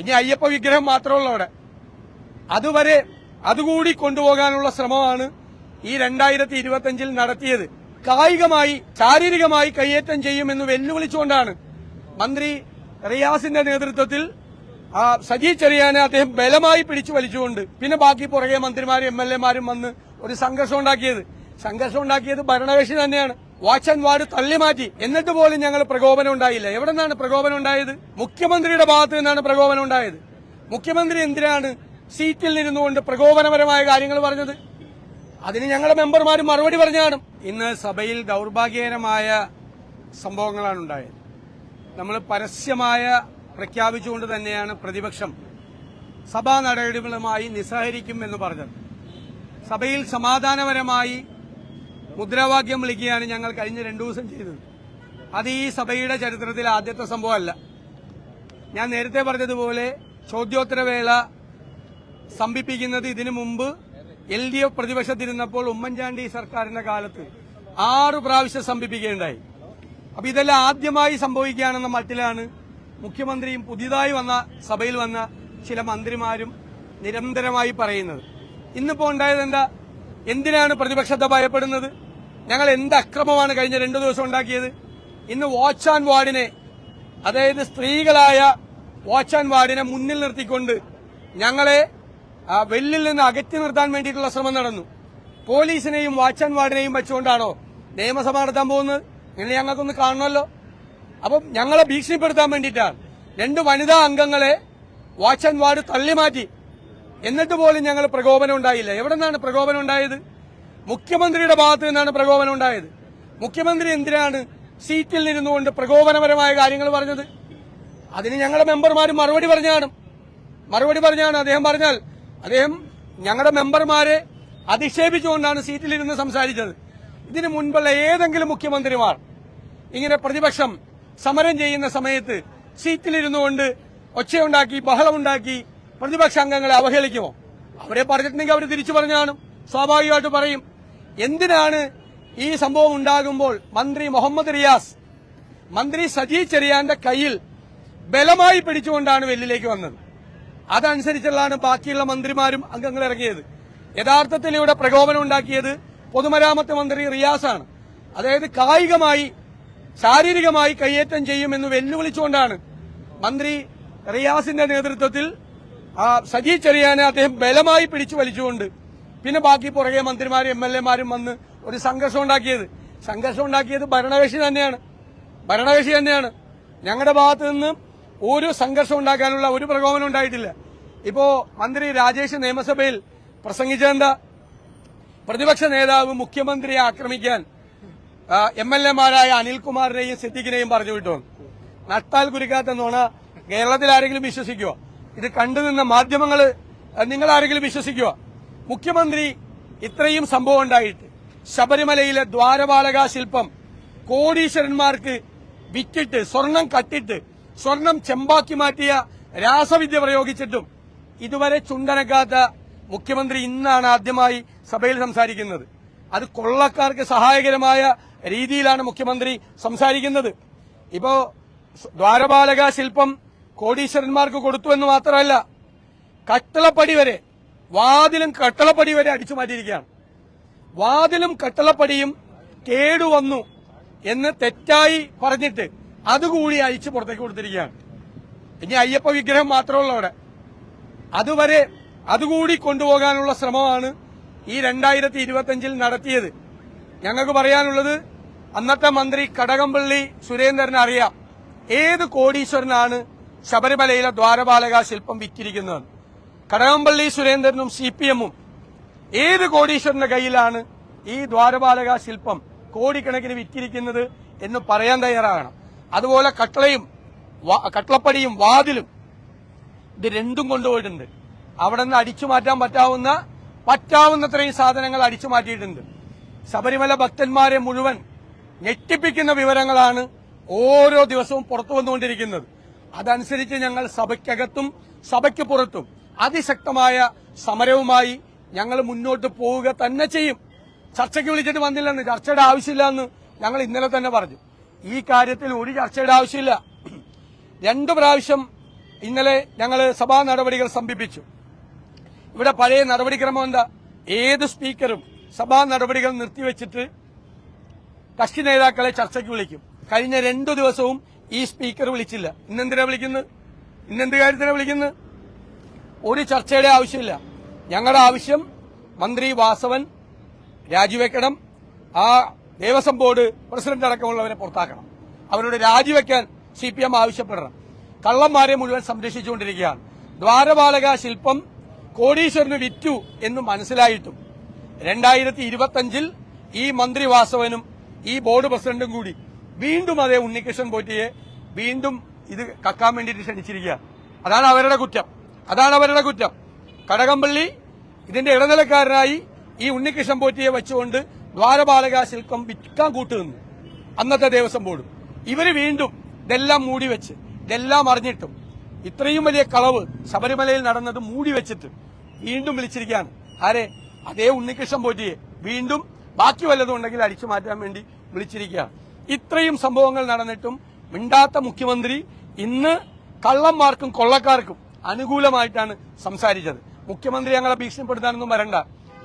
ഇനി അയ്യപ്പ വിഗ്രഹം മാത്രമുള്ള അവിടെ. അതുവരെ അതുകൂടി കൊണ്ടുപോകാനുള്ള ശ്രമമാണ് ഈ രണ്ടായിരത്തി ഇരുപത്തിയഞ്ചിൽ നടത്തിയത്. കായികമായി ശാരീരികമായി കയ്യേറ്റം ചെയ്യുമെന്ന് വെല്ലുവിളിച്ചുകൊണ്ടാണ്. മന്ത്രി റിയാസിന്റെ നേതൃത്വത്തിൽ സജി ചെറിയാനെ അദ്ദേഹം ബലമായി പിടിച്ചു വലിച്ചുകൊണ്ട് പിന്നെ ബാക്കി പുറകെ മന്ത്രിമാരും എം വന്ന് ഒരു സംഘർഷം ഉണ്ടാക്കിയത്. സംഘർഷം ഉണ്ടാക്കിയത് ഭരണകക്ഷി തന്നെയാണ്. വാച്ച് ആൻഡ് വാർഡ് തള്ളി മാറ്റി. എന്നിട്ട് പോലും ഞങ്ങൾ പ്രകോപനം ഉണ്ടായില്ല. എവിടെ നിന്നാണ് പ്രകോപനം ഉണ്ടായത്? മുഖ്യമന്ത്രിയുടെ ഭാഗത്ത് നിന്നാണ് പ്രകോപനം ഉണ്ടായത്. മുഖ്യമന്ത്രി എന്തിനാണ് സീറ്റിൽ ഇരുന്നുകൊണ്ട് പ്രകോപനപരമായ കാര്യങ്ങൾ പറഞ്ഞത്? അതിന് ഞങ്ങളുടെ മെമ്പർമാർ മറുപടി പറഞ്ഞാണ് ഇന്ന് സഭയിൽ ദൗർഭാഗ്യകരമായ സംഭവങ്ങളാണ് ഉണ്ടായത്. നമ്മൾ പരസ്യമായ പ്രഖ്യാപിച്ചുകൊണ്ട് തന്നെയാണ് പ്രതിപക്ഷം സഭാ നടപടികളുമായി നിസ്സഹരിക്കും എന്ന് പറഞ്ഞത്. സഭയിൽ സമാധാനപരമായി മുദ്രാവാക്യം വിളിക്കുകയാണ് ഞങ്ങൾ കഴിഞ്ഞ രണ്ടു ദിവസം ചെയ്തത്. അത് ഈ സഭയുടെ ചരിത്രത്തിൽ ആദ്യത്തെ സംഭവമല്ല. ഞാൻ നേരത്തെ പറഞ്ഞതുപോലെ ചോദ്യോത്തരവേള സംഭിപ്പിക്കുന്നത് ഇതിനു മുമ്പ് എൽ ഡി എഫ് പ്രതിപക്ഷത്തിരുന്നപ്പോൾ ഉമ്മൻചാണ്ടി സർക്കാരിന്റെ കാലത്ത് ആറ് പ്രാവശ്യം സംഭിപ്പിക്കുകയുണ്ടായി. അപ്പൊ ഇതെല്ലാം ആദ്യമായി സംഭവിക്കുകയാണെന്ന മട്ടിലാണ് മുഖ്യമന്ത്രിയും പുതിയതായി വന്ന സഭയിൽ വന്ന ചില മന്ത്രിമാരും നിരന്തരമായി പറയുന്നത്. ഇന്നിപ്പോ ഉണ്ടായത് എന്താ? എന്തിനാണ് പ്രതിപക്ഷത്തെ ഭയപ്പെടുന്നത്? ഞങ്ങൾ എന്ത് അക്രമമാണ് കഴിഞ്ഞ രണ്ടു ദിവസം ഉണ്ടാക്കിയത്? ഇന്ന് വാച്ച് ആൻഡ് വാർഡിനെ അതായത് സ്ത്രീകളായ വാച്ച് ആൻഡ് വാർഡിനെ മുന്നിൽ നിർത്തിക്കൊണ്ട് ഞങ്ങളെ വെല്ലിൽ നിന്ന് അകറ്റി നിർത്താൻ വേണ്ടിയിട്ടുള്ള ശ്രമം നടന്നു. പോലീസിനെയും വാച്ച് ആൻഡ് വാർഡിനെയും വെച്ചുകൊണ്ടാണോ നിയമസഭ നടത്താൻ പോകുന്നത്? ഇങ്ങനെ ഞങ്ങൾക്കൊന്ന് കാണണമല്ലോ. അപ്പം ഞങ്ങളെ ഭീഷണിപ്പെടുത്താൻ വേണ്ടിയിട്ടാണ് രണ്ട് വനിതാ അംഗങ്ങളെ വാച്ച് ആൻഡ് വാർഡ് തള്ളിമാറ്റി. എന്നിട്ട് പോലും ഞങ്ങൾ പ്രകോപനം ഉണ്ടായില്ല. എവിടെ നിന്നാണ് പ്രകോപനം ഉണ്ടായത്? മുഖ്യമന്ത്രിയുടെ ഭാഗത്ത് നിന്നാണ് പ്രകോപനം ഉണ്ടായത്. മുഖ്യമന്ത്രി എന്തിനാണ് സീറ്റിൽ ഇരുന്നുകൊണ്ട് പ്രകോപനപരമായ കാര്യങ്ങൾ പറഞ്ഞത്? അതിന് ഞങ്ങളുടെ മെമ്പർമാർ മറുപടി പറഞ്ഞാണ്. മറുപടി പറഞ്ഞാണ് അദ്ദേഹം പറഞ്ഞാൽ അദ്ദേഹം ഞങ്ങളുടെ മെമ്പർമാരെ അധിക്ഷേപിച്ചുകൊണ്ടാണ് സീറ്റിലിരുന്ന് സംസാരിച്ചത്. ഇതിനു മുൻപുള്ള ഏതെങ്കിലും മുഖ്യമന്ത്രിമാർ ഇങ്ങനെ പ്രതിപക്ഷം സമരം ചെയ്യുന്ന സമയത്ത് സീറ്റിലിരുന്നുകൊണ്ട് ഒച്ചയുണ്ടാക്കി ബഹളമുണ്ടാക്കി പ്രതിപക്ഷ അംഗങ്ങളെ അവഹേളിക്കുമോ? അവരെ പറഞ്ഞിട്ടുണ്ടെങ്കിൽ അവർ തിരിച്ചു പറഞ്ഞാണ്. സ്വാഭാവികമായിട്ട് പറയും. എന്തിനാണ് ഈ സംഭവം ഉണ്ടാകുമ്പോൾ മന്ത്രി മുഹമ്മദ് റിയാസ് മന്ത്രി സജി ചെറിയാന്റെ കയ്യിൽ ബലമായി പിടിച്ചുകൊണ്ടാണ് വെല്ലിലേക്ക് വന്നത്. അതനുസരിച്ചുള്ളതാണ് ബാക്കിയുള്ള മന്ത്രിമാരും അംഗങ്ങൾ ഇറങ്ങിയത്. യഥാർത്ഥത്തിൽ ഇവിടെ പ്രകോപനം ഉണ്ടാക്കിയത് പൊതുമരാമത്ത് മന്ത്രി റിയാസാണ്. അതായത് കായികമായി ശാരീരികമായി കയ്യേറ്റം ചെയ്യുമെന്ന് വെല്ലുവിളിച്ചുകൊണ്ടാണ് മന്ത്രി റിയാസിന്റെ നേതൃത്വത്തിൽ സജി ചെറിയാനെ അദ്ദേഹം ബലമായി പിടിച്ചു വലിച്ചുകൊണ്ട് പിന്നെ ബാക്കി പുറകെ മന്ത്രിമാരും എം എൽ എമാരും വന്ന് ഒരു സംഘർഷം ഉണ്ടാക്കിയത്. സംഘർഷം ഉണ്ടാക്കിയത് ഭരണകക്ഷി തന്നെയാണ്. ഭരണകക്ഷി തന്നെയാണ്. ഞങ്ങളുടെ ഭാഗത്ത് നിന്ന് ഒരു സംഘർഷം ഉണ്ടാക്കാനുള്ള ഒരു പ്രകോപനം ഉണ്ടായിട്ടില്ല. ഇപ്പോ മന്ത്രി രാജേഷ് നിയമസഭയിൽ പ്രസംഗിച്ചെന്താ പ്രതിപക്ഷ നേതാവ് മുഖ്യമന്ത്രിയെ ആക്രമിക്കാൻ എം എൽ എമാരായ അനിൽകുമാറിനെയും സിദ്ദിഖിനെയും പറഞ്ഞു വിട്ടു. നട്ടാൽ കുരുക്കാത്ത നോണ കേരളത്തിൽ ആരെങ്കിലും വിശ്വസിക്കുവോ? ഇത് കണ്ടുനിന്ന മാധ്യമങ്ങൾ നിങ്ങൾ ആരെങ്കിലും വിശ്വസിക്കുവോ? മുഖ്യമന്ത്രി ഇത്രയും സംഭവം ഉണ്ടായിട്ട് ശബരിമലയിലെ ദ്വാരപാലക ശില്പം കോടീശ്വരന്മാർക്ക് വിറ്റിട്ട് സ്വർണം കട്ടിട്ട് സ്വർണം ചെമ്പാക്കി മാറ്റിയ രാസവിദ്യ പ്രയോഗിച്ചിട്ടും ഇതുവരെ ചുണ്ടനക്കാത്ത മുഖ്യമന്ത്രി ഇന്നാണ് ആദ്യമായി സഭയിൽ സംസാരിക്കുന്നത്. അത് കൊള്ളക്കാർക്ക് സഹായകരമായ രീതിയിലാണ് മുഖ്യമന്ത്രി സംസാരിക്കുന്നത്. ഇപ്പോ ദ്വാരപാലക ശില്പം കോടീശ്വരന്മാർക്ക് കൊടുത്തു എന്ന് മാത്രമല്ല കട്ടളപ്പടി വരെ വാതിലും കട്ടളപ്പടി വരെ അടിച്ചു മാറ്റിയിരിക്കുകയാണ്. വാതിലും കട്ടളപ്പടിയും കേടുവന്നു എന്ന് തെറ്റായി പറഞ്ഞിട്ട് അതുകൂടി അയച്ച് പുറത്തേക്ക് കൊടുത്തിരിക്കുകയാണ്. ഇനി അയ്യപ്പ വിഗ്രഹം മാത്രമുള്ള അവിടെ. അതുവരെ അതുകൂടി കൊണ്ടുപോകാനുള്ള ശ്രമമാണ് ഈ രണ്ടായിരത്തി ഇരുപത്തിയഞ്ചിൽ നടത്തിയത്. ഞങ്ങൾക്ക് പറയാനുള്ളത് അന്നത്തെ മന്ത്രി കടകംപള്ളി സുരേന്ദ്രൻ അറിയാം ഏത് കോടീശ്വരനാണ് ശബരിമലയിലെ ദ്വാരപാലക ശില്പം വിറ്റിരിക്കുന്നത്. കടകംപള്ളി സുരേന്ദ്രനും സി പി എമ്മും ഏത് കോടീശ്വരന്റെ കയ്യിലാണ് ഈ ദ്വാരപാലക ശില്പം കോടിക്കണക്കിന് വിറ്റിരിക്കുന്നത് എന്ന് പറയാൻ തയ്യാറാകണം. അതുപോലെ കട്ടളയും കട്ടളപ്പടിയും വാതിലും ഇത് രണ്ടും കൊണ്ടുപോയിട്ടുണ്ട്. അവിടെ നിന്ന് അടിച്ചു മാറ്റാൻ പറ്റാവുന്ന പറ്റാവുന്നത്രയും സാധനങ്ങൾ അടിച്ചു മാറ്റിയിട്ടുണ്ട്. ശബരിമല ഭക്തന്മാരെ മുഴുവൻ ഞെട്ടിപ്പിക്കുന്ന വിവരങ്ങളാണ് ഓരോ ദിവസവും പുറത്തു വന്നുകൊണ്ടിരിക്കുന്നത്. അതനുസരിച്ച് ഞങ്ങൾ സഭയ്ക്കകത്തും സഭയ്ക്ക് പുറത്തും അതിശക്തമായ സമരവുമായി ഞങ്ങൾ മുന്നോട്ട് പോവുക തന്നെ ചെയ്യും. ചർച്ചയ്ക്ക് വിളിച്ചിട്ട് വന്നില്ലെന്ന് ചർച്ചയുടെ ആവശ്യമില്ല എന്ന് ഞങ്ങൾ ഇന്നലെ തന്നെ പറഞ്ഞു. ഈ കാര്യത്തിൽ ഒരു ചർച്ചയുടെ ആവശ്യമില്ല. രണ്ടു പ്രാവശ്യം ഇന്നലെ ഞങ്ങൾ സഭാ നടപടികൾ സംഭിപ്പിച്ചു ഇവിടെ പഴയ നടപടിക്രമം എന്താ? ഏത് സ്പീക്കറും സഭാ നടപടികൾ നിർത്തിവെച്ചിട്ട് കക്ഷി നേതാക്കളെ ചർച്ചയ്ക്ക് വിളിക്കും. കഴിഞ്ഞ രണ്ടു ദിവസവും ഈ സ്പീക്കർ വിളിച്ചില്ല. ഇന്നെന്തിനാ വിളിക്കുന്നത്? ഇന്നെന്ത് കാര്യത്തിനാ വിളിക്കുന്നത്? ഒരു ചർച്ചയുടെ ആവശ്യമില്ല. ഞങ്ങളുടെ ആവശ്യം മന്ത്രി വാസവൻ രാജിവെക്കണം. ആ ദേവസ്വം ബോർഡ് പ്രസിഡന്റ് അടക്കമുള്ളവരെ പുറത്താക്കണം. അവരോട് രാജിവെക്കാൻ സി പി എം ആവശ്യപ്പെടണം. കള്ളന്മാരെ മുഴുവൻ സംരക്ഷിച്ചുകൊണ്ടിരിക്കുകയാണ്. ദ്വാരപാലക ശില്പം കോടീശ്വരന് വിറ്റു എന്ന് മനസ്സിലായിട്ടും രണ്ടായിരത്തി ഇരുപത്തിയഞ്ചിൽ ഈ മന്ത്രി വാസവനും ഈ ബോർഡ് പ്രസിഡന്റും കൂടി വീണ്ടും അതേ ഉണ്ണികൃഷ്ണൻ പോറ്റിയെ വീണ്ടും ഇത് കക്കാൻ വേണ്ടിയിട്ട് ക്ഷണിച്ചിരിക്കുക അതാണ് അവരുടെ കുറ്റം. അതാണ് അവരുടെ കുറ്റം. കടകംപള്ളി ഇതിന്റെ ഇടനിലക്കാരനായി ഈ ഉണ്ണികൃഷ്ണൻ പോറ്റിയെ വെച്ചുകൊണ്ട് ദ്വാരപാലക ശില്പം വിൽക്കാൻ കൂട്ടുനിന്നു. അന്നത്തെ ദേവസ്വം ബോർഡും. ഇവർ വീണ്ടും ഇതെല്ലാം മൂടി വെച്ച് ഇതെല്ലാം അറിഞ്ഞിട്ടും ഇത്രയും വലിയ കളവ് ശബരിമലയിൽ നടന്നത് മൂടി വെച്ചിട്ട് വീണ്ടും വിളിച്ചിരിക്കുകയാണ്. ആരെ? അതേ ഉണ്ണികൃഷ്ണൻ പോറ്റിയെ വീണ്ടും ബാക്കി വല്ലതും ഉണ്ടെങ്കിൽ അടിച്ചു മാറ്റാൻ വേണ്ടി വിളിച്ചിരിക്കുകയാണ്. ഇത്രയും സംഭവങ്ങൾ നടന്നിട്ടും മിണ്ടാത്ത മുഖ്യമന്ത്രി ഇന്ന് കള്ളന്മാർക്കും കൊള്ളക്കാർക്കും അനുകൂലമായിട്ടാണ് സംസാരിച്ചത്. മുഖ്യമന്ത്രി ഞങ്ങളെ ഭീഷണിപ്പെടുത്താനൊന്നും വരണ്ട.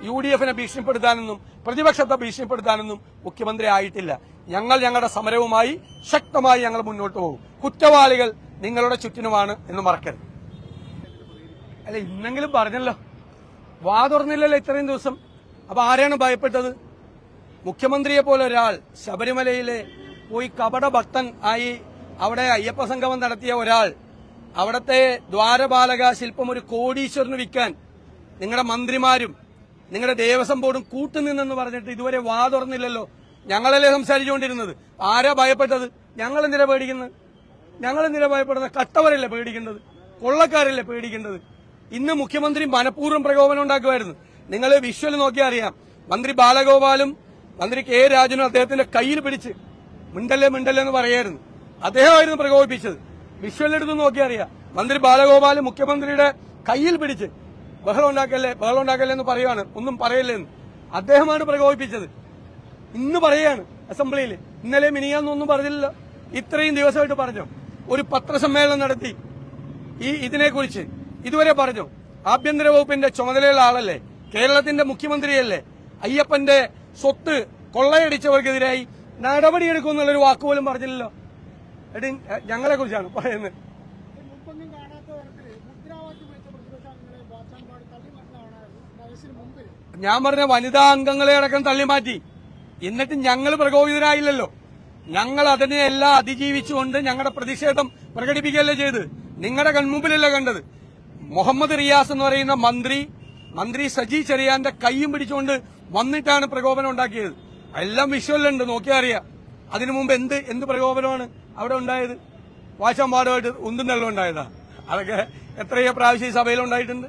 യു ഡി എഫിനെ ഭീഷണിപ്പെടുത്താനൊന്നും പ്രതിപക്ഷത്തെ ഭീഷണിപ്പെടുത്താനൊന്നും മുഖ്യമന്ത്രി ആയിട്ടില്ല. ഞങ്ങൾ ഞങ്ങളുടെ സമരവുമായി ശക്തമായി ഞങ്ങൾ മുന്നോട്ട് പോകും. കുറ്റവാളികൾ നിങ്ങളുടെ ചുറ്റിനുമാണ് എന്ന് മറക്കരുത്. അല്ല ഇന്നെങ്കിലും പറഞ്ഞല്ലോ. വാ തുറന്നില്ലല്ലോ ഇത്രയും ദിവസം. അപ്പൊ ആരെയാണ് ഭയപ്പെട്ടത്? മുഖ്യമന്ത്രിയെ പോലെ ഒരാൾ ശബരിമലയിലെ പോയി കപട ഭക്തൻ ആയി അവിടെ അയ്യപ്പ സംഗമം നടത്തിയ ഒരാൾ അവിടത്തെ ദ്വാരപാലക ശില്പം ഒരു കോടീശ്വരന് വിൽക്കാൻ നിങ്ങളുടെ മന്ത്രിമാരും നിങ്ങളുടെ ദേവസ്വം ബോർഡും കൂട്ടുനിന്നെന്ന് പറഞ്ഞിട്ട് ഇതുവരെ വാ തുറന്നില്ലല്ലോ. ഞങ്ങളല്ലേ സംസാരിച്ചുകൊണ്ടിരുന്നത്? ആരാ ഭയപ്പെട്ടത്? ഞങ്ങൾ എന്തിനാ പേടിക്കുന്നത്? ഞങ്ങൾ എന്തിനാ ഭയപ്പെടുന്നത്? കട്ടവരല്ലേ പേടിക്കേണ്ടത്? കൊള്ളക്കാരല്ലേ പേടിക്കേണ്ടത്? ഇന്ന് മുഖ്യമന്ത്രി മനഃപൂർവം പ്രകോപനം ഉണ്ടാക്കുമായിരുന്നു. നിങ്ങൾ വിഷ്വൽ നോക്കിയാൽ അറിയാം. മന്ത്രി ബാലഗോപാലും മന്ത്രി കെ രാജനും അദ്ദേഹത്തിന്റെ കയ്യിൽ പിടിച്ച് മിണ്ടല്ലേ മിണ്ടല്ലേ എന്ന് പറയായിരുന്നു. അദ്ദേഹമായിരുന്നു പ്രകോപിപ്പിച്ചത്. വിഷ്വൽ നോക്കിയറിയാം മന്ത്രി ബാലഗോപാൽ മുഖ്യമന്ത്രിയുടെ കയ്യിൽ പിടിച്ച് ബഹളം ഉണ്ടാക്കല്ലേ ബഹളം ഉണ്ടാക്കല്ലേ എന്ന് പറയുവാണ്. ഒന്നും പറയില്ലെന്ന്. അദ്ദേഹമാണ് പ്രകോപിപ്പിച്ചത്. ഇന്ന് പറയാണ് അസംബ്ലിയിൽ. ഇന്നലെ മിനിയാന്നൊന്നും പറഞ്ഞില്ല ഇത്രയും ദിവസമായിട്ട് പറഞ്ഞു. ഒരു പത്രസമ്മേളനം നടത്തി. ഈ ഇതിനെക്കുറിച്ച് ഇതുവരെ പറഞ്ഞു. ആഭ്യന്തര വകുപ്പിന്റെ ചുമതലയുള്ള ആളല്ലേ. കേരളത്തിന്റെ മുഖ്യമന്ത്രിയല്ലേ. അയ്യപ്പന്റെ സ്വത്ത് കൊള്ളയടിച്ചവർക്കെതിരായി നടപടിയെടുക്കുമെന്നുള്ളൊരു വാക്കുപോലും പറഞ്ഞില്ലല്ലോ. എടി ഞങ്ങളെ കുറിച്ചാണ് പറയുന്നത്. ഞാൻ പറഞ്ഞ വനിതാ അംഗങ്ങളെ അടക്കം തള്ളിമാറ്റി എന്നിട്ട് ഞങ്ങൾ പ്രകോപിതരായില്ലല്ലോ. ഞങ്ങൾ അതിനെയെല്ലാം അതിജീവിച്ചുകൊണ്ട് ഞങ്ങളുടെ പ്രതിഷേധം പ്രകടിപ്പിക്കുകയല്ലേ ചെയ്ത്. നിങ്ങളുടെ കൺമുമ്പിലല്ലേ കണ്ടത്. മുഹമ്മദ് റിയാസ് എന്ന് പറയുന്ന മന്ത്രി മന്ത്രി സജി ചെറിയാന്റെ കൈയും പിടിച്ചുകൊണ്ട് വന്നിട്ടാണ് പ്രകോപനം ഉണ്ടാക്കിയത്. എല്ലാം വിഷ്വലുണ്ട് നോക്കിയാൽ അറിയാം. അതിനു മുമ്പ് എന്ത് എന്ത് പ്രകോപനമാണ് അവിടെ ഉണ്ടായത്? വാശാമ്പാടുമായിട്ട് ഉന്തും തള്ളും ഉണ്ടായതാ. അതൊക്കെ എത്രയോ പ്രാവശ്യം ഈ സഭയിൽ ഉണ്ടായിട്ടുണ്ട്.